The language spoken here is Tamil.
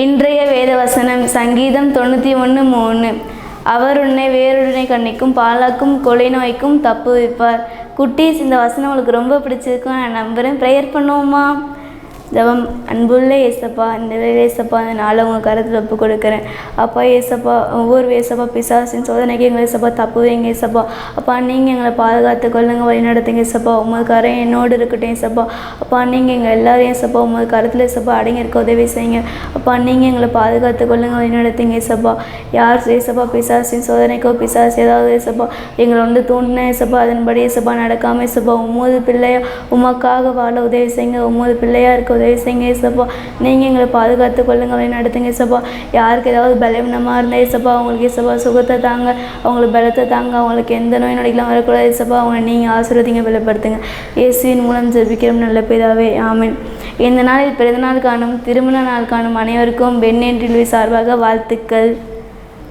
இன்றைய வேத வசனம் சங்கீதம் தொண்ணூற்றி ஒன்று மூணு. அவர் உன்னை வேருடனை கண்ணிக்கும் பாலாக்கும் கொலை நோய்க்கும் தப்பு வைப்பார் குட்டீஸ் இந்த வசனம் உங்களுக்கு ரொம்ப பிடிச்சிருக்கும் நான் நம்புகிறேன் ப்ரேயர் பண்ணுவோமா? ஜெபம் அன்புள்ள ஏசப்பா இந்த வேலை ஏசப்பா இந்த நாளை உங்கள் கருத்தில் ஒப்பு கொடுக்குறேன் அப்பா ஏசப்பா ஒவ்வொரு வேசப்பா பிசாசின் சோதனைக்கு எங்கள் ஏசப்பா தப்புவே வைங்க ஏசப்பா அப்பா நீங்கள் எங்களை பாதுகாத்து கொள்ளுங்க வழி நடத்துங்க ஏசப்பா உமது கரம் என்னோடு இருக்கட்டும் ஏசப்பா அப்பா நீங்கள் எங்கள் எல்லாரையும் ஏசப்பா உமது கருத்தில் ஏசப்பா அடங்கி இருக்க உதவி செய்யுங்க. அப்பா நீங்கள் எங்களை பாதுகாத்து கொள்ளுங்க வழி நடத்துங்க ஏசப்பா யார் ஏசப்பா பிசாசின் சோதனைக்கோ பிசாசு ஏதாவது ஏசப்பா எங்களை வந்து தூண்டின ஏசப்பா அதன்படி ஏசப்பா நடக்காமல் ஏசப்பா உமது பிள்ளையா உமக்காக வாழ உதவி செய்யுங்க உமோது பிள்ளையா இருக்க உதவி செய்யுங்க ஏசப்பா. நீங்கள் எங்களை பாதுகாத்து கொள்ளுங்க வழி நடத்துங்க ஏசப்பா. யாருக்கு ஏதாவது பலவீனமாக இருந்தால் ஏசப்பா அவங்களுக்கு ஏசப்பா சுகத்தை தாங்க. அவங்களுக்கு பலத்தை தாங்க. அவங்களுக்கு எந்த நோய் நொடிக்கெல்லாம் வரக்கூடாது ஏசப்பா. அவங்களை நீங்கள் ஆசீர்வதிங்க பலப்படுத்துங்க. இயேசுவின் மூலம் ஜெபிக்கிறோம் நல்ல பிதாவே. ஆமென். இந்த நாளில் பிறந்தநாள் காணும் திருமண நாள் காணும் அனைவருக்கும் பெண்ணென்றில் சார்பாக வாழ்த்துக்கள்.